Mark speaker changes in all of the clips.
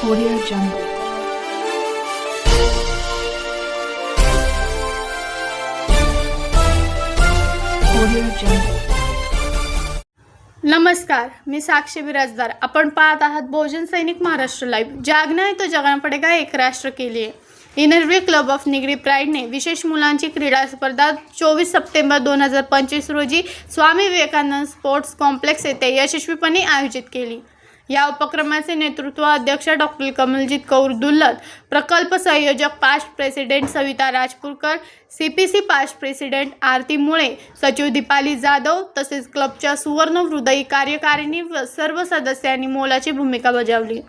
Speaker 1: Audio Jungle. Audio Jungle.
Speaker 2: नमस्कार मी साक्षी बिराजदार आपण पाहत आहात बहुजन सैनिक महाराष्ट्र लाईव्ह जागना आहे तो जगांपडे काय एक राष्ट्र केली आहे Inner Wheel club of Nigdi प्राईडने विशेष मुलांची क्रीडा स्पर्धा चोवीस सप्टेंबर दोन हजार पंचवीस रोजी स्वामी विवेकानंद स्पोर्ट्स कॉम्प्लेक्स येथे यशस्वीपणे आयोजित केली या उपक्रमाचे नेतृत्व अध्यक्ष डॉक्टर कमलजीत कौर दुल्लत प्रकल्प संयोजक past president Savita Rajpurkar C P C past president Aarti Mule सचिव दीपाली जाधव तसेच क्लबच्या सुवर्ण हृदयी कार्यकारिणी व सर्व सदस्यांनी मोलाची भूमिका बजावली.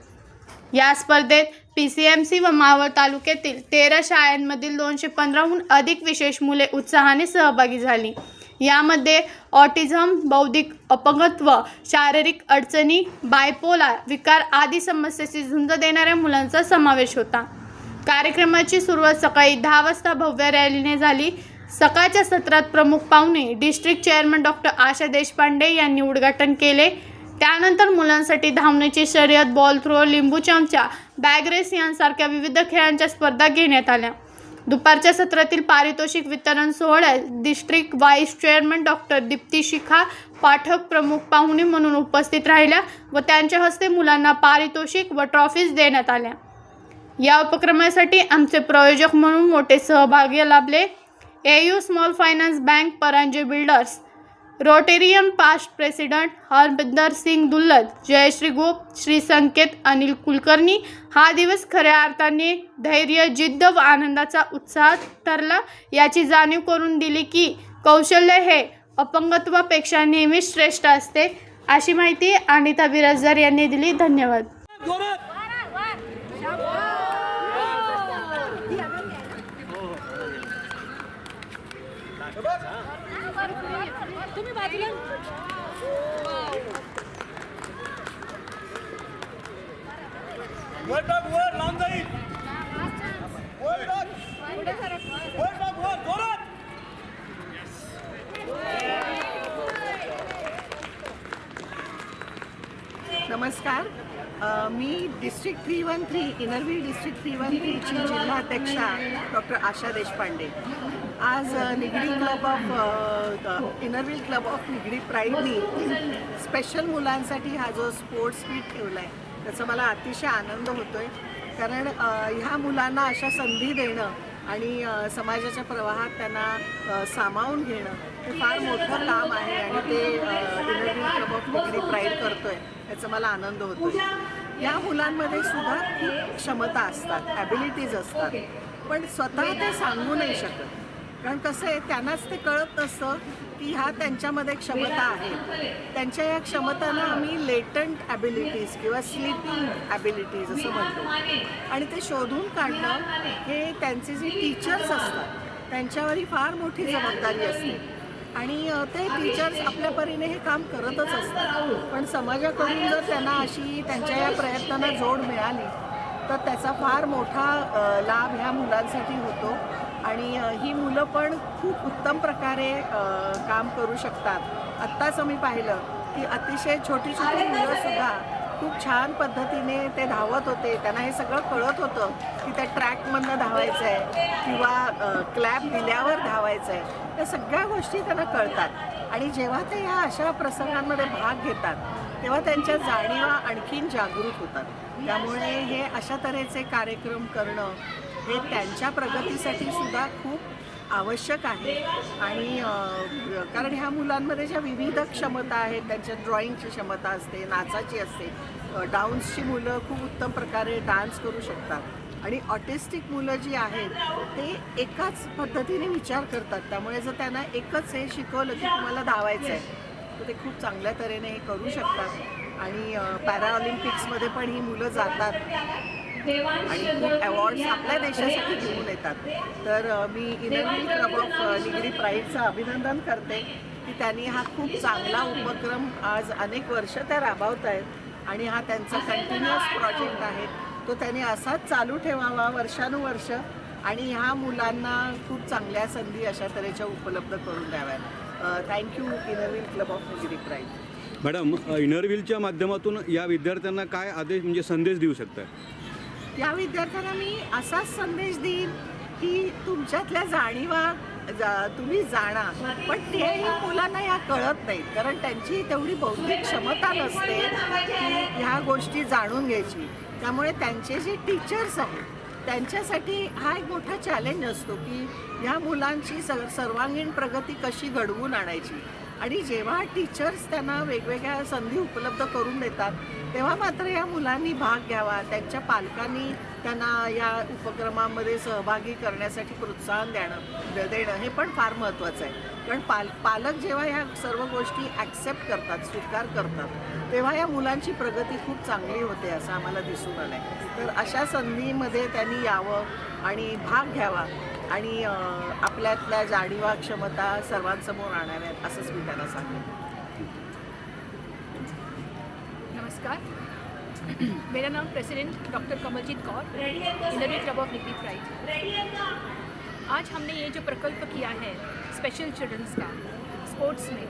Speaker 2: या स्पर्धेत पी सी एम सी व मावळ तालुक्यातील तेरा शाळांमधील दोनशे पंधराहून अधिक विशेष मुले उत्साहाने सहभागी झाली. यामध्ये ऑटिझम बौद्धिक अपंगत्व शारीरिक अडचणी बायपोला विकार आदी समस्येची झुंज देणाऱ्या मुलांचा समावेश होता. कार्यक्रमाची सुरुवात सकाळी दहा वाजता भव्य रॅलीने झाली. सकाळच्या सत्रात प्रमुख पाहुणे district chairman doctor Asha Deshpande यांनी उद्घाटन केले. त्यानंतर मुलांसाठी धावण्याची शर्यत बॉल थ्रो लिंबू चमचा बॅग रेस यांसारख्या विविध खेळांच्या स्पर्धा घेण्यात आल्या. दुपारच्या सत्रातील पारितोषिक वितरण सोहळ्यात district vice chairman doctor Deepti Shikha Pathak प्रमुख पाहुणे म्हणून उपस्थित राहिल्या व त्यांच्या हस्ते मुलांना पारितोषिक व ट्रॉफीज देण्यात आल्या. या उपक्रमासाठी आमचे प्रयोजक म्हणून मोठे सहभाग्य लाभले. A U small finance bank Paranje builders Rotarian past president Harbinder Singh Dullat Jayashree Gop Shri Sanket Anil Kulkarni हा दिवस खऱ्या अर्थाने धैर्य जिद्द व आनंदाचा उत्साह ठरला. याची जाणीव करून दिली की कौशल्य हे अपंगत्वापेक्षा नेहमीच श्रेष्ठ असते अशी माहिती अनिता बिराजदार यांनी दिली. धन्यवाद.
Speaker 3: तुम्ही बाजूला.
Speaker 4: वर टाक वर लांब जाईल. वर टाक वर टाक वर जोरात.
Speaker 5: नमस्कार. मी district three one three Inner Wheel district three one थ्रीची जिल्हाध्यक्षा डॉक्टर आशा देशपांडे. आज Nigdi club of Inner Wheel club of Nigdi प्राईडनी special मुलांसाठी हा जो स्पोर्ट्स मीट ठेवला आहे त्याचा मला अतिशय आनंद होतो आहे कारण ह्या मुलांना अशा संधी देणं आणि समाजाच्या प्रवाहात त्यांना सामावून घेणं हे फार मोठं काम आहे आणि ते Inner Wheel club of Nigdi pride करतोय याचा मला आनंद होतो या मुलांमध्ये सुद्धा खूप क्षमता असतात ॲबिलिटीज असतात पण स्वतः ते सांगू नाही शकत. कारण कसं आहे त्यांनाच ते कळत नसतं की ह्या त्यांच्यामध्ये क्षमता आहे. त्यांच्या या क्षमतांना आम्ही लेटंट ॲबिलिटीज किंवा स्लीपिंग ॲबिलिटीज असं म्हणतो. आणि ते शोधून काढणं हे त्यांचे जे टीचर्स असतात त्यांच्यावरही फार मोठी जबाबदारी असते. आणि ते टीचर्स आपल्या परीने हे काम करतच असतात. पण समाजाकडून जर त्यांना अशी त्यांच्या या प्रयत्नांना जोड मिळाली तर त्याचा फार मोठा लाभ ह्या मुलांसाठी होतो. आणि ही मुलं पण खूप उत्तम प्रकारे काम करू शकतात. आत्ताच आम्ही पाहिलं की अतिशय छोटी छोटी मुलंसुद्धा खूप छान पद्धतीने ते धावत होते. त्यांना हे सगळं कळत होतं की त्या ट्रॅकमधनं धावायचं आहे किंवा क्लॅप दिल्यावर धावायचं आहे या सगळ्या गोष्टी त्यांना कळतात. आणि जेव्हा ते ह्या अशा प्रसंगांमध्ये भाग घेतात तेव्हा त्यांच्या जाणीवा आणखीन जागृत होतात. त्यामुळे हे अशा तऱ्हेचे कार्यक्रम करणं हे त्यांच्या प्रगतीसाठी सुद्धा खूप आवश्यक आहे. आणि कारण ह्या मुलांमध्ये ज्या विविध क्षमता आहेत त्यांच्या ड्रॉइंगची क्षमता असते नाचाची असते डान्सची मुलं खूप उत्तम प्रकारे डान्स करू शकतात. आणि ऑटिस्टिक मुलं जी आहेत ते एकाच पद्धतीने विचार करतात. त्यामुळे जर त्यांना एकच हे शिकवलं की तुम्हाला धावायचं आहे तर ते खूप चांगल्या तऱ्हेने हे करू शकतात. आणि पॅरा ऑलिम्पिक्समध्ये पण ही मुलं जातात. आणि खूप अवॉर्ड्स आपल्या देशासाठी घेऊन येतात. तर मी Inner Wheel club of Nigdi प्राईडचं अभिनंदन करते की त्यांनी हा खूप चांगला उपक्रम आज अनेक वर्ष त्या राबवत आहेत आणि हा त्यांचा कंटिन्युअस प्रोजेक्ट आहे. तो त्यांनी असाच चालू ठेवावा वर्षानुवर्ष आणि ह्या मुलांना खूप चांगल्या संधी अशा तऱ्हेच्या उपलब्ध करून द्याव्यात. Thank you Inner Wheel club of Nigdi pride
Speaker 3: madam uh, इनरव्हीलच्या माध्यमातून या विद्यार्थ्यांना काय आदेश म्हणजे संदेश देऊ शकताय?
Speaker 5: या विद्यार्थ्यांना मी असाच संदेश देईन की तुमच्यातल्या जाणीवा जा तुम्ही जाणा. पण तेही मुलांना या कळत नाहीत. कारण त्यांची तेवढी बौद्धिक क्षमता नसते की ह्या गोष्टी जाणून घ्यायची. त्यामुळे त्यांचे जे टीचर्स आहेत त्यांच्यासाठी हा एक मोठा चॅलेंज असतो की ह्या मुलांची स सर्वांगीण प्रगती कशी घडवून आणायची? आणि जेव्हा टीचर्स त्यांना वेगवेगळ्या संधी उपलब्ध करून देतात तेव्हा मात्र या मुलांनी भाग घ्यावा. त्यांच्या पालकांनी त्यांना या उपक्रमामध्ये सहभागी करण्यासाठी प्रोत्साहन देणं देणं हे पण फार महत्त्वाचं आहे. कारण पाल पालक जेव्हा ह्या सर्व गोष्टी ॲक्सेप्ट करतात स्वीकार करतात तेव्हा या मुलांची प्रगती खूप चांगली होते असं आम्हाला दिसून आलं आहे तर अशा संधीमध्ये त्यांनी यावं आणि भाग घ्यावा. आणि आपल्यातल्या जाणीवा क्षमता सर्वांसमोर आणाव्यात असंच मी त्यांना सांगेन.
Speaker 6: नमस्कार. मेरा नाम president doctor Kamaljeet Kaur. Inner Wheel club of Nigdi pride आज हमने ये जो प्रकल्प किया है स्पेशल चिल्ड्रंस का स्पोर्ट्स में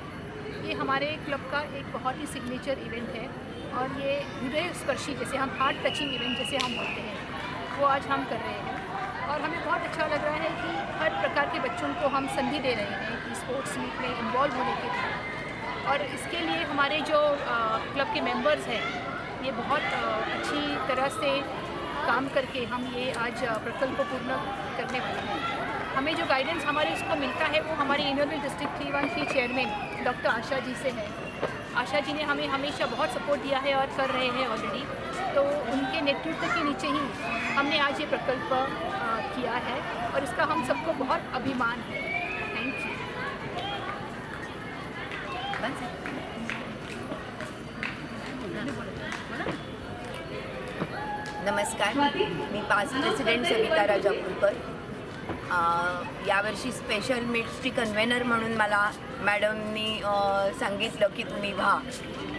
Speaker 6: ये हमारे क्लब का एक बहुत ही सिग्नेचर इवेंट है और ये हृदय स्पर्शी जैसे हम हार्ट टचिंग इवेंट जैसे हम बोलते हैं वो आज हम कर रहे हैं। और हमें बहुत अच्छा लग रहा है कि हर प्रकार के बच्चों को हम संधि दे रहे हैं कि स्पोर्ट्स मीट में इन्वॉल्व होने के लिए। और इसके लिए हमारे जो क्लब के मेंबर्स हैं, ये बहुत अच्छी तरह से काम करके हम ये आज प्रकल्प को पूर्ण करने वाले हैं। हमें जो गाइडेंस हमारे उसको मिलता है वो हमारे Inner Wheel district three one three chairman doctor Asha ji से है। आशा जी ने हमें हमेशा बहुत सपोर्ट दिया है और कर रहे हैं ऑलरेडी तो उनके नेतृत्व के नीचे ही हमने आज ये प्रकल्प किया है और इसका हम सबको बहुत अभिमान है। थैंक यू
Speaker 7: नमस्कार। मी पास प्रेसिडेंट सविता राजापूरकर. यावर्षी स्पेशल मिट्सची कन्व्हेनर म्हणून मला मॅडमनी सांगितलं की तुम्ही व्हा.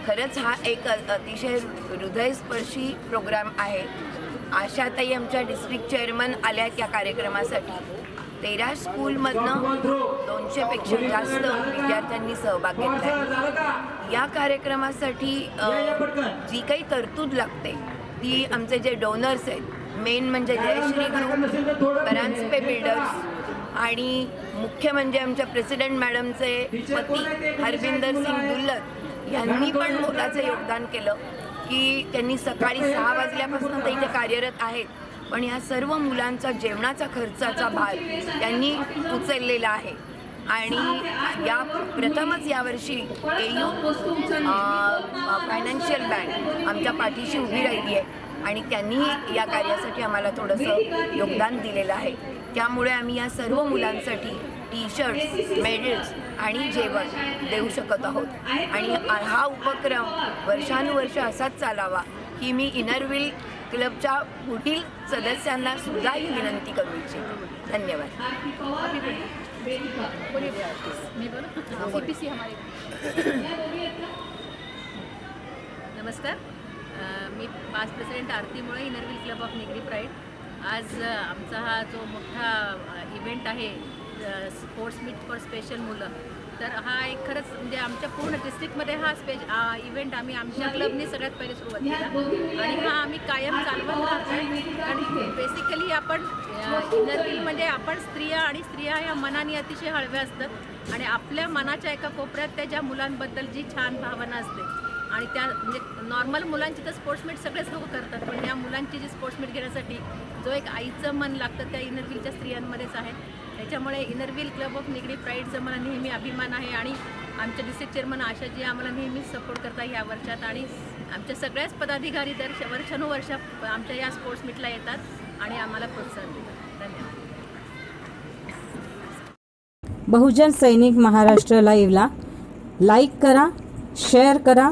Speaker 7: खरंच हा एक अतिशय हृदयस्पर्शी प्रोग्राम आहे. आशाताई आमच्या डिस्ट्रिक्ट चेअरमन आल्या त्या कार्यक्रमासाठी. तेरा स्कूलमधनं दोनशेपेक्षा जास्त विद्यार्थ्यांनी सहभाग घेतला या कार्यक्रमासाठी जी काही तरतूद लागते ती आमचे जे डोनर्स आहेत मेन म्हणजे जयश्री ग्रुप परांजपे बिल्डर्स आणि मुख्य म्हणजे आमच्या प्रेसिडेंट मॅडमचे पती हरविंदर सिंग दुल्लत यांनी पण मोलाचं योगदान केलं. की त्यांनी सकाळी सहा वाजल्यापासून तर इथे कार्यरत आहेत. पण या सर्व मुलांचा जेवणाचा खर्चाचा भार त्यांनी उचललेला आहे. आणि या प्रथमच यावर्षी ए यू फायनान्शियल बँक आमच्या पाठीशी उभी राहिली आहे. आणि त्यांनीही या कार्यासाठी आम्हाला थोडंसं योगदान दिलेलं आहे. त्यामुळे आम्ही या सर्व मुलांसाठी टी शर्ट्स मेडल्स आणि जेवण देऊ शकत आहोत. आणि हा उपक्रम वर्षानुवर्ष असाच चालावा ही मी इनरविल क्लबच्या पुढील सदस्यांना सुद्धा ही विनंती करू इच्छिते. धन्यवाद.
Speaker 8: नमस्कार. मी पास प्रेसिडेंट आरती मुळे Inner Wheel club of Nigdi pride आज आमचा हा जो मोठा इव्हेंट आहे स्पोर्ट्स मीट फॉर स्पेशल मुलं. तर हा एक खरंच म्हणजे आमच्या पूर्ण डिस्ट्रिक्टमध्ये हा स्पे इव्हेंट आम्ही आमच्या क्लबने सगळ्यात पहिले सुरुवात केला. आणि हा आम्ही कायम चालवत राहतो आणि बेसिकली आपण इनरविल म्हणजे आपण स्त्रिया आणि स्त्रिया या मनाने अतिशय हळव्या असतात. आणि आपल्या मनाच्या एका कोपऱ्यात त्या ज्या मुलांबद्दल जी छान भावना असते आणि त्या म्हणजे नॉर्मल मुलांची तर स्पोर्ट्स मीट सगळेच लोक करतात पण या मुलांची जी स्पोर्ट्स मीट घेण्यासाठी जो एक आईचं मन लागतं त्या इनरव्हीलच्या स्त्रियांमध्येच आहे. त्याच्यामुळे Inner Wheel club of Nigdi प्राईडचं मला नेहमी अभिमान आहे आणि आमच्या डिस्ट्रिक्ट चेअरमन आशाजी आम्हाला नेहमीच सपोर्ट करता या वर्षात आणि आमच्या सगळ्याच पदाधिकारी दर वर्षानुवर्ष आमच्या या स्पोर्ट्स मीटला येतात आणि आम्हाला प्रोत्साहन देतात. धन्यवाद.
Speaker 9: बहुजन सैनिक महाराष्ट्र लाईव्हला लाईक करा शेअर करा